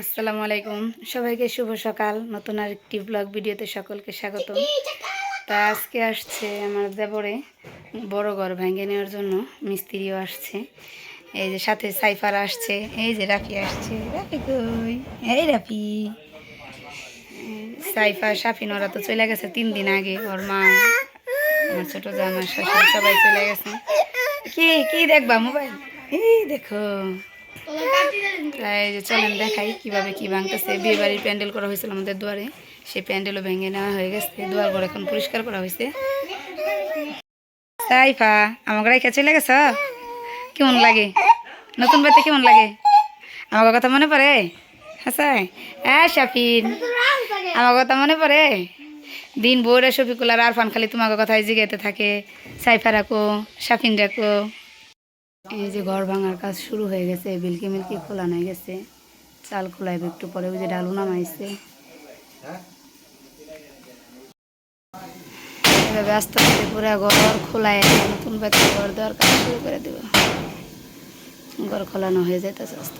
আসসালামু আলাইকুম। সবাইকে শুভ সকাল। নতুন আর একটি ব্লগ ভিডিওতে সকলকে স্বাগতম। তা আজকে আসছে আমার দেবরে বড় ঘর ভেঙে নেওয়ার জন্য মিস্ত্রিও আসছে। এই যে সাথে সাইফার আসছে, এই যে রাফি আসছে। রাফি কই? এই রাফি। সাইফা সাফিন ওরা তো চলে গেছে তিন দিন আগে, ওর মা, আমার ছোটো জামা শাশুড়ি সবাই চলে গেছে। কি কি দেখবা মোবাইল? এই দেখো। তাই যে চলেন দেখাই কীভাবে কি ভাঙতেছে। বিয়ে বাড়ির প্যান্ডেল করা হয়েছিল আমাদের দুয়ারে। সেই প্যান্ডেলও ভেঙে নেওয়া হয়ে গেছে। দুয়ার ঘর এখন পরিষ্কার করা হয়েছে। সাইফা, আমাকে রেখে চলে গেছ? কেমন লাগে? নতুন বাড়িতে কেমন লাগে? আমার কথা মনে পড়ে? হাসাই। হ্যাঁ শাফিন আমার কথা মনে পড়ে? দিন বউরে শফিকুল আর আরফান খালি তোমাকে কথায় জিগাইতে থাকে। সাইফা রাখো, শাফিন রাখো। এই যে ঘর ভাঙার কাজ শুরু হয়ে গেছে, বিলকি মিলকি খোলা হয়ে গেছে। চাল খোলাইবে একটু পরে, ওই যে ডালু নামাইছে। এভাবে আস্তে আস্তে পুরো ঘর খোলায় নতুন বাচ্চা ঘর দেওয়ার কাজ শুরু করে দেবো। ঘর খোলানো হয়ে আস্তে আস্তে।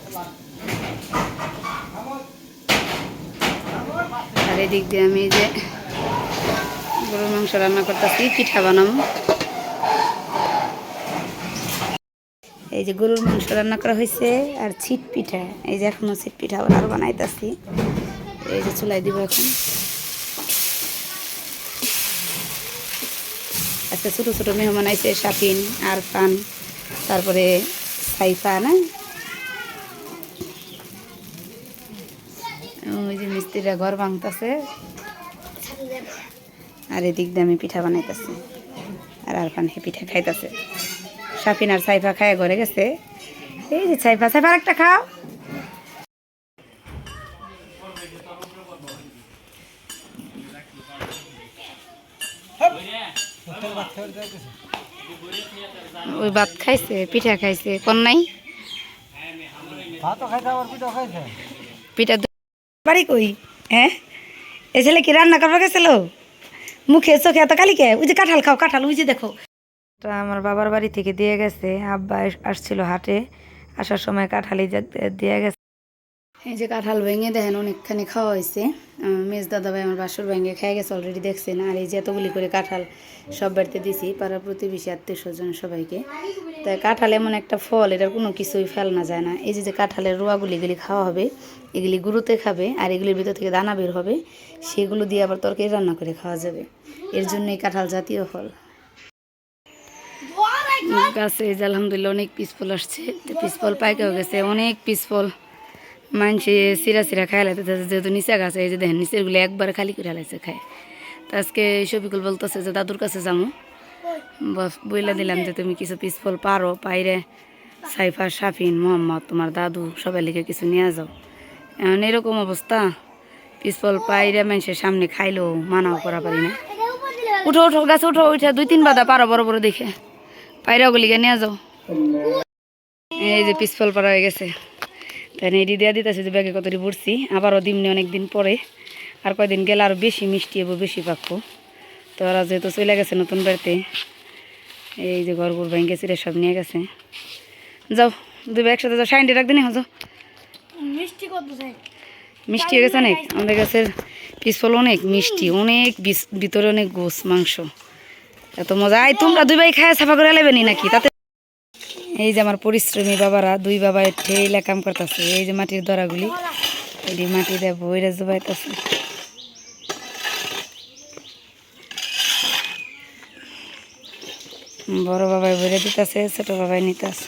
আর এদিক দিয়ে আমি যে গরুর মাংস রান্না করতেছি, পিঠা বানাবো। এই যে গরুর মাংস রান্না করা হয়েছে আর ছিট পিঠা। এই যে এখনও ছিট পিঠা আবার আরও বানাইতেছি। এই যে চুলাই দিব এখন। আজকে ছোটো ছোটো মেহমান আইছে আর পান তারপরে সাইফা, না? ওই যে মিস্ত্রিরা ঘর ভাঙতেছে। আর এদিক দিয়ে আমি পিঠা বানাইতেছি। আর আর পান হে পিঠা খাইতেছে। সাফিন আর সাইফা খায় ঘরে গেছে। এই যে সাইফা সাইফা একটা খাও। ওই ভাত খাইছে পিঠা খাইছে কোন নাই? পিঠা বাড়ি কই? হ্যাঁ? এ ছেলে কি রান্না করবার গেছিল? মুখে চোখে এত কালিকে ওই যে কাঁঠাল খাও কাঁঠাল ওই যে দেখো। তো আমার বাবার বাড়ি থেকে দিয়ে গেছে। আব্বা আসছিল হাটে, আসার সময় কাঁঠালি দিয়ে গেছে। এই যে কাঁঠাল ভেঙে দেখেন, অনেকখানি খাওয়া হয়েছে। মেজ দাদা ভাই আমার বাসুর ভেঙে খেয়ে গেছে অলরেডি দেখছেন? আর এই যে এতগুলি করে কাঁঠাল সব বাড়িতে দিছি পাড়া প্রতিবেশী, আত্মীয় স্বজন সবাইকে। তাই কাঁঠাল এমন একটা ফল, এটার কোনো কিছুই ফেলানো যায় না। এই যে যে কাঁঠালের রোয়াগুলি, এগুলি খাওয়া হবে, এগুলি গুঁড়োতে খাবে, আর এগুলির ভিতর থেকে দানা বের হবে, সেগুলো দিয়ে আবার তরকারি রান্না করে খাওয়া যাবে। এর জন্য এই কাঁঠাল জাতীয় ফল। গাছে যে আলহামদুলিল্লাহ অনেক পিসফল আসছে। পিসফল পাইকেও গেছে, অনেক পিসফল মানুষে সিরা সিরা খাই লাইতে যেহেতু নিচে গাছে, এই যে দেখেন নিচেরগুলো একবার খালি করে লাইছে, খায়। তো আজকে শফিকুল বলতেছে যে, দাদুর কাছে যাব বস- বইলা দিলাম যে, তুমি কিছু পিসফল পারো, পাইরে সাইফা শাফিন, মোহাম্মদ, তোমার দাদু, সবাই লিখে কিছু নিয়ে যাও। এখন এরকম অবস্থা। পিসফল পাইরে মানুষের সামনে খাইলেও মানাও করা পারি না। উঠো উঠো, গাছে উঠো, উঠে দুই তিন বাদা পারো, বড় বড় দেখে। পায়রা ওগুলিকে নিয়ে যাও এই যে পিসফল পাড়া হয়ে গেছে। তাই এডি দিয়ে দিতেছে যে ব্যাগে কতটি পড়ছি আবারও দিমনি অনেক দিন পরে। আর কয়দিন গেলে আরও বেশি মিষ্টি হব বেশি পাকবো। তো ওরা যেহেতু চলে গেছে নতুন বাড়িতে এই যে ঘর ঘর ভেঙে গেছে সব নিয়ে গেছে। যাও ভাই একসাথে যাও সাইনটি রাখ দিন হজো। মিষ্টি কত মিষ্টি হয়ে গেছে অনেক। আমাদের গাছের পিসফল অনেক মিষ্টি অনেক ভিতরে অনেক গোস মাংস। এত মজা। আয় তোমরা দুই ভাই খায় সাফা করে লেবেনি নাকি? তাতে এই যে আমার পরিশ্রমী বাবারা, দুই বাবা ঠেইলা কাম করতেছে। এই যে মাটির দরাগুলি এটি মাটি দিয়ে বইরা জুবাইতেছে। বড় বাবাই বইরে দিতেছে, ছোট বাবাই নিতেছে।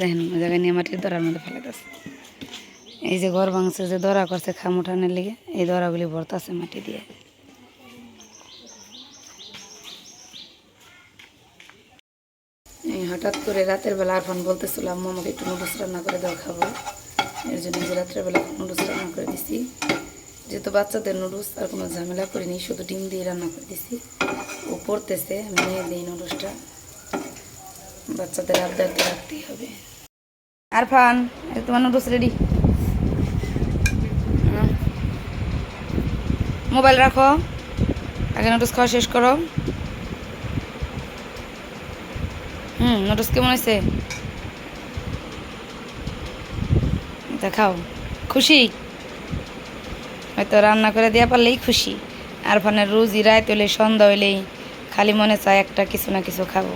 দেখেন জায়গায় নিয়ে মাটির দরার মধ্যে ফেলাইতেছে। এই যে ঘর ভাঙছে, যে দরা করছে খাম উঠানের লিগে, এই দরাগুলি ভরতাছে মাটি দিয়ে। হঠাৎ করে রাতের বেলা আরফান বলতেছিল, আম্মু, আমাকে একটু নুডলস রান্না করে দাও, খাব। এর জন্য যে রাত্রের বেলা নুডলস রান্না করে দিছি। যেহেতু বাচ্চাদের নুডলস, আর কোনো ঝামেলা করিনি, শুধু ডিম দিয়ে রান্না করে দিছি। ও পড়তেছে, আমি নিয়ে দিই নুডলসটা। বাচ্চাদের আবদার রাখতেই হবে। আরফান তোমার নুডলস রেডি? মোবাইল রাখো। আগে নুডলস খাওয়া শেষ করো। হুম নুডলস কেমন হয়েছে? দেখাও। খুশি? হয়তো রান্না করে দেওয়া পারলেই খুশি। আর ফোনে রোজই রাত হলে সন্ধ্যা হইলেই খালি মনে চায় একটা কিছু না কিছু খাব।